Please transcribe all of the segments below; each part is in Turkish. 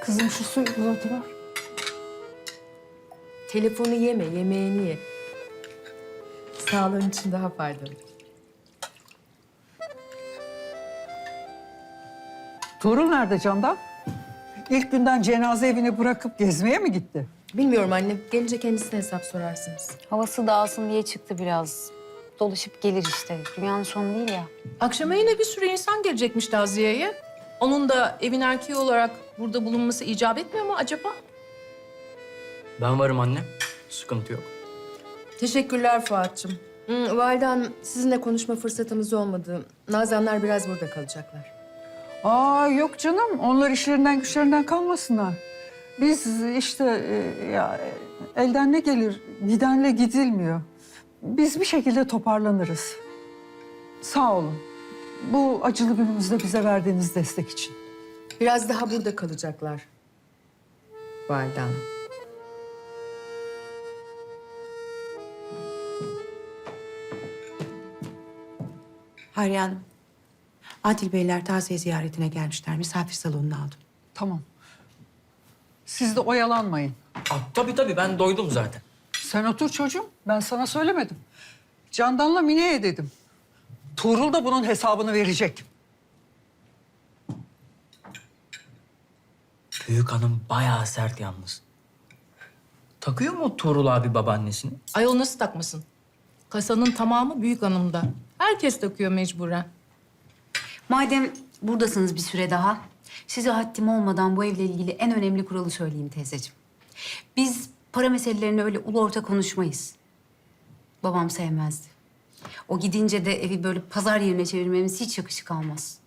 Kızım şu suyu uzatıver. Telefonu yeme, yemeğini ye. Sağlığın için daha faydalı. Tuğrul nerede Candan? İlk günden cenaze evini bırakıp gezmeye mi gitti? Bilmiyorum anne. Gelince kendisine hesap sorarsınız. Havası dağılsın diye çıktı biraz. Dolaşıp gelir işte. Dünyanın sonu değil ya. Akşama yine bir sürü insan gelecekmiş taziyeye. Onun da evin erkeği olarak burada bulunması icap etmiyor mu acaba? Ben varım anne. Sıkıntı yok. Teşekkürler Fuat'cığım. Hmm, Valide Hanım, sizinle konuşma fırsatımız olmadı. Nazanlar biraz burada kalacaklar. Aa yok canım. Onlar işlerinden güçlerinden kalmasınlar. Biz işte e, ya elden ne gelir gidenle gidilmiyor. Biz bir şekilde toparlanırız. Sağ olun. Bu acılı günümüzde bize verdiğiniz destek için. Biraz daha burada kalacaklar. Valide Hanım. Hayriye Hanım. Adil Beyler taziye ziyaretine gelmişler. Misafir salonuna aldım. Tamam. Siz de oyalanmayın. Aa, tabii tabii ben doydum zaten. Sen otur çocuğum. Ben sana söylemedim. Candan'la Mine'ye dedim. Tuğrul da bunun hesabını verecek. Büyük hanım bayağı sert yalnız. Takıyor mu Tuğrul abi babaannesini? Ayol nasıl takmasın? Kasanın tamamı büyük hanımda. Herkes takıyor mecburen. Madem buradasınız bir süre daha, size haddim olmadan bu evle ilgili en önemli kuralı söyleyeyim teyzeciğim. Biz para meselelerini öyle ulu orta konuşmayız. Babam sevmezdi. O gidince de evi böyle pazar yerine çevirmemiz hiç yakışık almaz.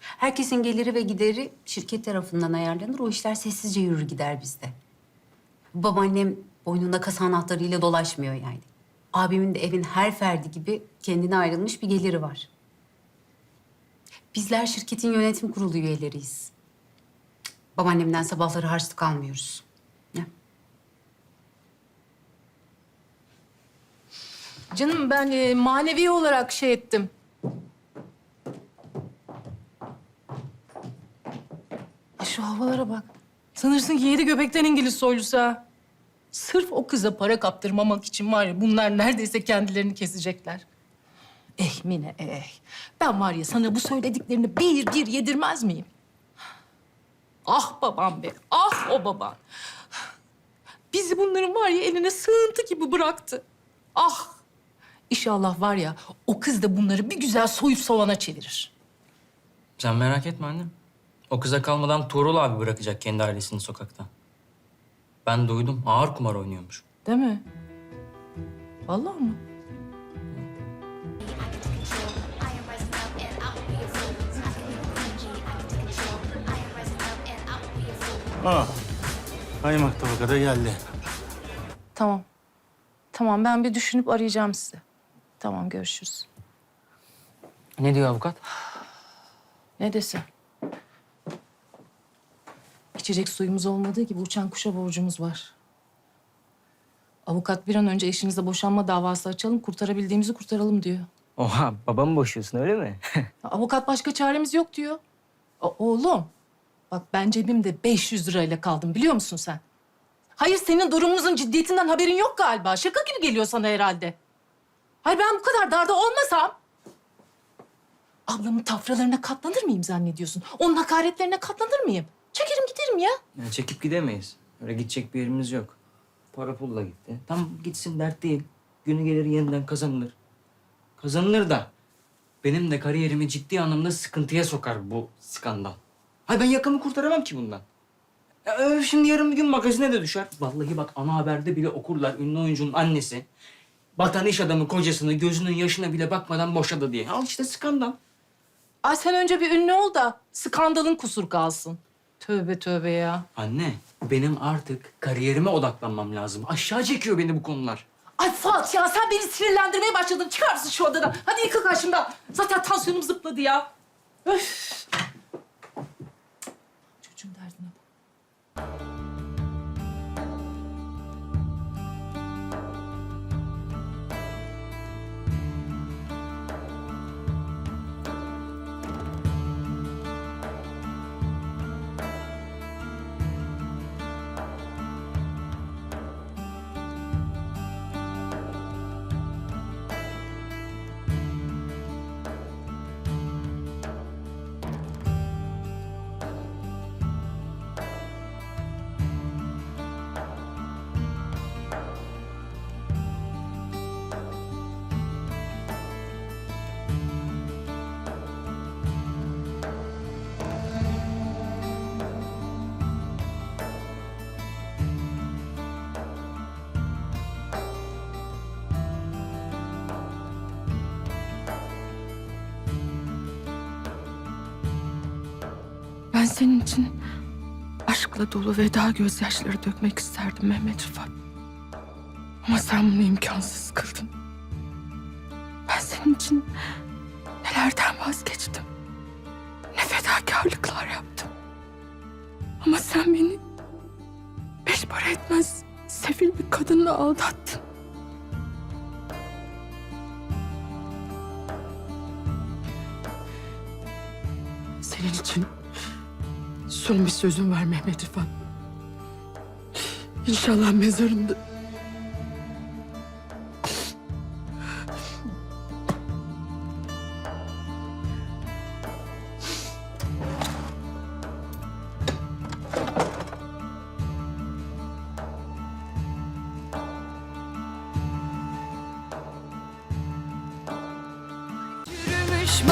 Herkesin geliri ve gideri şirket tarafından ayarlanır. O işler sessizce yürür gider bizde. Babaannem boynunda kasa anahtarıyla dolaşmıyor yani. Abimin de evin her ferdi gibi kendine ayrılmış bir geliri var. Bizler şirketin yönetim kurulu üyeleriyiz. Babaannemden sabahları harçlık almıyoruz. Canım ben e, manevi olarak şey ettim. E, Şu havalara bak. Sanırsın ki yedi göbekten İngiliz soylusu ha. Sırf o kıza para kaptırmamak için var ya bunlar neredeyse kendilerini kesecekler. Eh Mine eh. Ben var ya sana bu söylediklerini bir bir yedirmez miyim? Ah babam be, ah o baban. Bizi bunların var ya eline sığıntı gibi bıraktı. Ah! İnşallah var ya o kız da bunları bir güzel soyup savana çevirir. Sen merak etme annem. O kıza kalmadan Tuğrul abi bırakacak kendi ailesini sokakta. Ben duydum ağır kumar oynuyormuş. Değil mi? Vallahi mı? Aa, kaymak tabaka da geldi. Tamam. Tamam ben bir düşünüp arayacağım sizi. Tamam görüşürüz. Ne diyor avukat? Ne desin? İçecek suyumuz olmadığı gibi uçan kuşa borcumuz var. Avukat bir an önce eşinizle boşanma davası açalım, kurtarabildiğimizi kurtaralım diyor. Oha babamı boşuyorsun öyle mi? Avukat başka çaremiz yok diyor. O- oğlum, bak ben cebimde 500 lirayla kaldım biliyor musun sen? Hayır senin durumunuzun ciddiyetinden haberin yok galiba. Şaka gibi geliyor sana herhalde. Hayır ben bu kadar darda olmasam... Ablamın tafralarına katlanır mıyım zannediyorsun? Onun hakaretlerine katlanır mıyım? Çekerim giderim ya. Yani çekip gidemeyiz. Öyle gidecek bir yerimiz yok. Para pulla gitti. Tam gitsin dert değil. Günü gelir yeniden kazanılır. Kazanılır da benim de kariyerimi ciddi anlamda sıkıntıya sokar bu skandal. Hayır ben yakamı kurtaramam ki bundan. Ya, şimdi yarın bir gün magazine de düşer. Vallahi bak ana haberde bile okurlar ünlü oyuncunun annesi. Batan iş adamı kocasını gözünün yaşına bile bakmadan boşadı diye. Al işte skandal. Ay sen önce bir ünlü ol da skandalın kusur kalsın. Tövbe tövbe ya. Anne benim artık kariyerime odaklanmam lazım. Aşağı çekiyor beni bu konular. Ay Fuat ya sen beni sinirlendirmeye başladın. Çıkar mısın şu odadan? Hadi yıkıl karşımdan. Zaten tansiyonum zıpladı ya. Öf. Çocuğun derdine bak. Ben senin için aşkla dolu veda gözyaşları dökmek isterdim Mehmet Rıfat. Ama sen bunu imkansız kıldın. Ben senin için nelerden vazgeçtim. Ne fedakarlıklar yaptım. Ama sen beni beş para etmez sefil bir kadınla aldattın. Senin için son bir sözüm var Mehmet İrfan. İnşallah mezarında Yürümüş